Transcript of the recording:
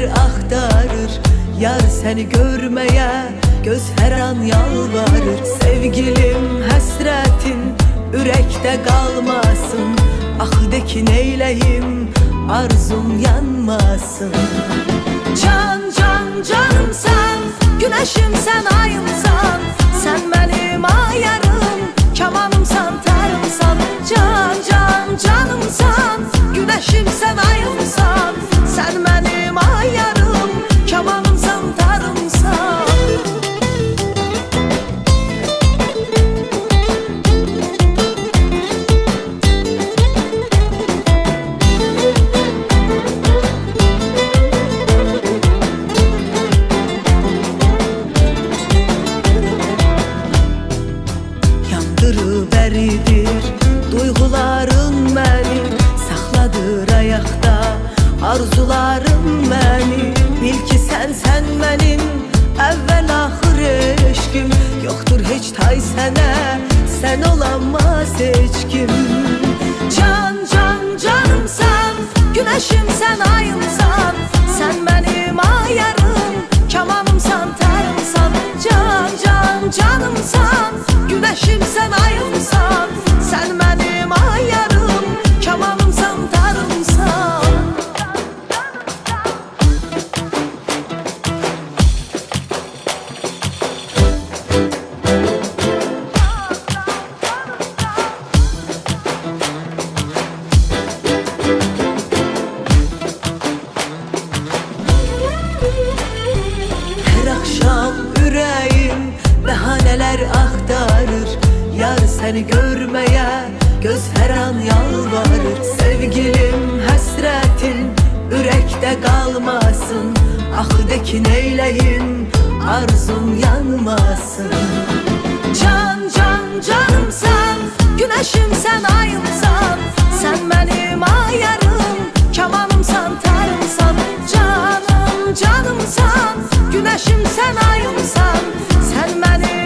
Bəhanələr axtarır Yar səni görməyə Göz hər an yalvarır. Sevgilim, həsrətin Ürəkdə qalmasın Axı de ki neyləyim Arzum yanmasın. Can can canımsan Güneşim Yandırıveridir Duyguların məni Saxladır ayaqda Arzularım məni Bil ki sən, sən mənim Can, canımsan Güneşim sen ayımsan Sen benim ayarım neler aktarır? Yar seni görmeye göz her an yalvarır. Sevgilim hasretin ürekte kalmasın. Ah de ki neyleyim arzum yanmasın. Can can canım sen güneşim sen ayımsan Sen. Benim ayarım kemanımsan tarımsan Canım canımsan güneşim sen ayımsan Sen benim